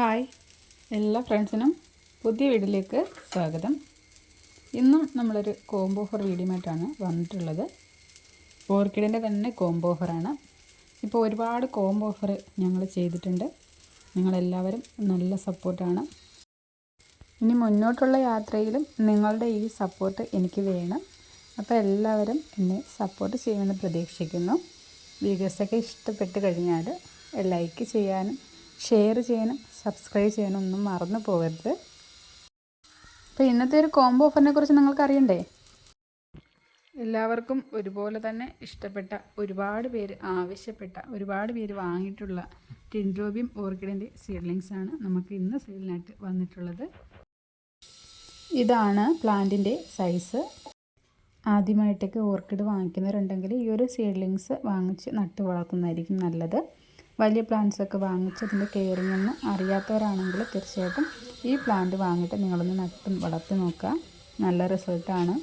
Hi എല്ലാ ഫ്രണ്ട്സിനും പുതിയ വീഡിയോയിലേക്ക് സ്വാഗതം. ഇന്നും നമ്മളൊരു കോംബോ ഓഫർ വീഡിയോമായിട്ടാണ് വന്നിട്ടുള്ളത്. ഓർക്കിഡിന്റെ തന്നെ കോംബോ ഓഫറാണ് ഇപ്പോൾ ഒരുപാട് കോംബോ ഓഫർ ഞങ്ങൾ ചെയ്തിട്ടുണ്ട്. നിങ്ങളെല്ലാവരും നല്ല സപ്പോർട്ടാണ് ഇനി മുന്നോട്ടുള്ള യാത്രയിലും നിങ്ങളുടെ ഈ സപ്പോർട്ട് എനിക്ക് വേണം. അപ്പോൾ എല്ലാവരും എന്നെ സപ്പോർട്ട് ചെയ്യുമെന്ന് പ്രതീക്ഷിക്കുന്നു. വീഡിയോസൊക്കെ ഇഷ്ടപ്പെട്ട് കഴിഞ്ഞാൽ ലൈക്ക് ചെയ്യാനും ഷെയർ ചെയ്യാനും സബ്സ്ക്രൈബ് ചെയ്യാനും ഒന്നും മറന്നു പോകരുത്. അപ്പോൾ ഇന്നത്തെ ഒരു കോംബോ ഓഫറിനെ കുറിച്ച് നിങ്ങൾക്ക് അറിയണ്ടേ എല്ലാവർക്കും ഒരുപോലെ തന്നെ ഇഷ്ടപ്പെട്ട ഒരുപാട് പേര് ആവശ്യപ്പെട്ട ഒരുപാട് പേര് വാങ്ങിയിട്ടുള്ള ടിൻഡ്രോബിയം ഓർക്കിഡിന്റെ സീഡ്ലിങ്സ് ആണ് നമുക്ക് ഇന്ന് സെയിലിനായിട്ട് വന്നിട്ടുള്ളത്. ഇതാണ് പ്ലാന്റിന്റെ സൈസ് ആദ്യമായിട്ടൊക്കെ ഓർക്കിഡ് വാങ്ങിക്കുന്നവരുണ്ടെങ്കിൽ ഈ ഒരു സീഡ്ലിങ്സ് വാങ്ങിച്ച് നട്ട് വളർത്തുന്നതായിരിക്കും നല്ലത്. വലിയ പ്ലാന്റ്സൊക്കെ വാങ്ങിച്ച് അതിന്റെ കെയറിംഗ് ഒന്നും അറിയാത്തവരാണെങ്കിൽ തീർച്ചയായിട്ടും ഈ പ്ലാന്റ് വാങ്ങിയിട്ട് നിങ്ങളൊന്ന് നട്ട് വളർത്തി നോക്കുക. നല്ല റിസൾട്ടാണ്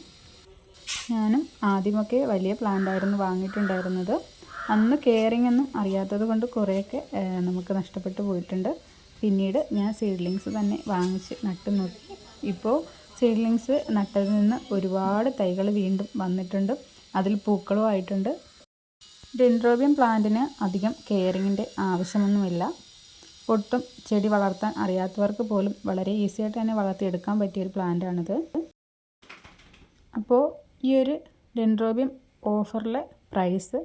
ഞാനും ആദ്യമൊക്കെ വലിയ പ്ലാന്റായിരുന്നു വാങ്ങിയിട്ടുണ്ടായിരുന്നത്. അന്ന് കെയറിംഗ് ഒന്നും അറിയാത്തത് കൊണ്ട് കുറേയൊക്കെ നമുക്ക് നഷ്ടപ്പെട്ടു പോയിട്ടുണ്ട്. പിന്നീട് ഞാൻ സീഡ്ലിങ്സ് തന്നെ വാങ്ങിച്ച് നട്ടു നോക്കി. ഇപ്പോൾ സീഡ്ലിങ്സ് നട്ടതിൽ നിന്ന് ഒരുപാട് തൈകൾ വീണ്ടും വന്നിട്ടുണ്ട്. അതിൽ പൂക്കളും ആയിട്ടുണ്ട്. ഡെൻഡ്രോബിയം പ്ലാന്റിന് അധികം കെയറിങ്ങിന്റെ ആവശ്യമൊന്നുമില്ല. ഒട്ടും ചെടി വളർത്താൻ അറിയാത്തവർക്ക് പോലും വളരെ ഈസി ആയിട്ട് തന്നെ വളർത്തിയെടുക്കാൻ പറ്റിയ ഒരു പ്ലാന്റാണിത് അപ്പോൾ ഈ ഒരു ഡെൻഡ്രോബിയം ഓഫറിലെ പ്രൈസ്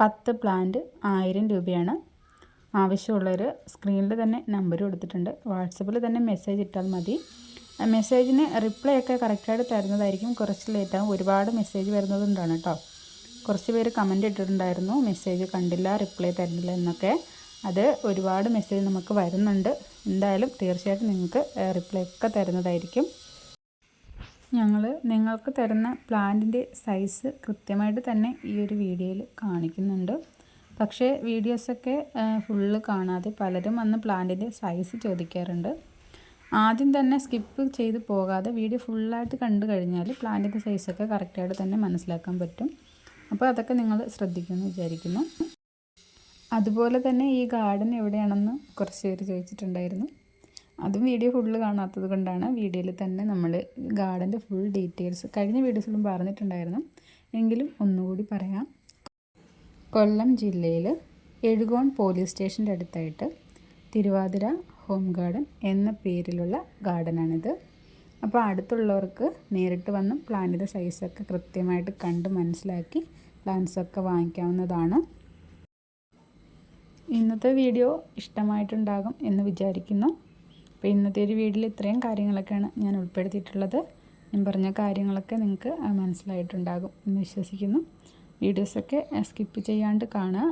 പത്ത് പ്ലാന്റ് ആയിരം രൂപയാണ്. ആവശ്യമുള്ളവർ സ്ക്രീനിൽ തന്നെ നമ്പർ കൊടുത്തിട്ടുണ്ട്. വാട്സപ്പിൽ തന്നെ മെസ്സേജ് ഇട്ടാൽ മതി. മെസ്സേജിന് റിപ്ലൈ ഒക്കെ കറക്റ്റായിട്ട് തരുന്നതായിരിക്കും. കുറച്ച് ലേറ്റാകും ഒരുപാട് മെസ്സേജ് വരുന്നതുകൊണ്ടാണ് കേട്ടോ. കുറച്ച് പേര് കമന്റ് ഇട്ടിട്ടുണ്ടായിരുന്നു. മെസ്സേജ് കണ്ടില്ല റിപ്ലൈ തരുന്നില്ല എന്നൊക്കെ. അത് ഒരുപാട് മെസ്സേജ് നമുക്ക് വരുന്നുണ്ട്. എന്തായാലും തീർച്ചയായിട്ടും നിങ്ങൾക്ക് റിപ്ലൈ ഒക്കെ തരുന്നതായിരിക്കും. ഞങ്ങൾ നിങ്ങൾക്ക് തരുന്ന പ്ലാന്റിന്റെ സൈസ് കൃത്യമായിട്ട് തന്നെ ഈ ഒരു വീഡിയോയിൽ കാണിക്കുന്നുണ്ട്. പക്ഷേ വീഡിയോസൊക്കെ ഫുള്ള് കാണാതെ പലരും വന്ന് പ്ലാന്റിന്റെ സൈസ് ചോദിക്കാറുണ്ട്. ആദ്യം തന്നെ സ്കിപ്പ് ചെയ്ത് പോകാതെ വീഡിയോ ഫുള്ളായിട്ട് കണ്ടു കഴിഞ്ഞാൽ പ്ലാന്റിന്റെ സൈസൊക്കെ കറക്റ്റായിട്ട് തന്നെ മനസ്സിലാക്കാൻ പറ്റും. അപ്പോൾ അതൊക്കെ നിങ്ങൾ ശ്രദ്ധിക്കുമെന്ന് വിചാരിക്കുന്നു. അതുപോലെ തന്നെ ഈ ഗാർഡൻ എവിടെയാണെന്ന് കുറച്ച് പേര് ചോദിച്ചിട്ടുണ്ടായിരുന്നു. അതും വീഡിയോ ഫുള്ള് കാണാത്തത് കൊണ്ടാണ് വീഡിയോയിൽ തന്നെ നമ്മൾ ഗാർഡന്റെ ഫുൾ ഡീറ്റെയിൽസ് കഴിഞ്ഞ വീഡിയോസിലും പറഞ്ഞിട്ടുണ്ടായിരുന്നു. എങ്കിലും ഒന്നുകൂടി പറയാം. കൊല്ലം ജില്ലയിൽ എഴുകോൺ പോലീസ് സ്റ്റേഷന്റെ അടുത്തായിട്ട് തിരുവാതിര ഹോം ഗാർഡൻ എന്ന പേരിലുള്ള ഗാർഡനാണിത് അപ്പോൾ അടുത്തുള്ളവർക്ക് നേരിട്ട് വന്നും പ്ലാന്റിന്റെ സൈസൊക്കെ കൃത്യമായിട്ട് കണ്ട് മനസ്സിലാക്കി പ്ലാന്റ്സൊക്കെ വാങ്ങിക്കാവുന്നതാണ്. ഇന്നത്തെ വീഡിയോ ഇഷ്ടമായിട്ടുണ്ടാകും എന്ന് വിചാരിക്കുന്നു. അപ്പോൾ ഇന്നത്തെ ഒരു വീഡിയോയിൽ ഇത്രയും കാര്യങ്ങളൊക്കെയാണ് ഞാൻ ഉൾപ്പെടുത്തിയിട്ടുള്ളത്. ഞാൻ പറഞ്ഞ കാര്യങ്ങളൊക്കെ നിങ്ങൾക്ക് മനസ്സിലായിട്ടുണ്ടാകും എന്ന് വിശ്വസിക്കുന്നു. വീഡിയോസൊക്കെ സ്കിപ്പ് ചെയ്യാണ്ട് കാണുക.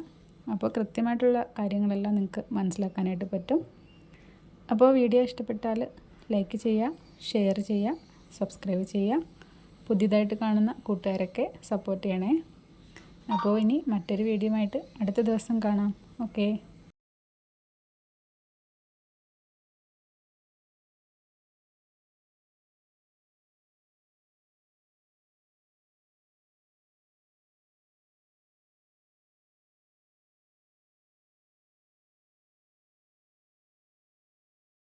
അപ്പോൾ കൃത്യമായിട്ടുള്ള കാര്യങ്ങളെല്ലാം നിങ്ങൾക്ക് മനസ്സിലാക്കാനായിട്ട് പറ്റും. അപ്പോൾ വീഡിയോ ഇഷ്ടപ്പെട്ടാൽ ലൈക്ക് ചെയ്യുക ഷെയർ ചെയ്യുക സബ്സ്ക്രൈബ് ചെയ്യുക. പുതിയതായിട്ട് കാണുന്ന കൂട്ടുകാരൊക്കെ സപ്പോർട്ട് ചെയ്യണേ. അപ്പോൾ ഇനി മറ്റൊരു വീഡിയോ ആയിട്ട് അടുത്ത ദിവസം കാണാം. ഓക്കേ.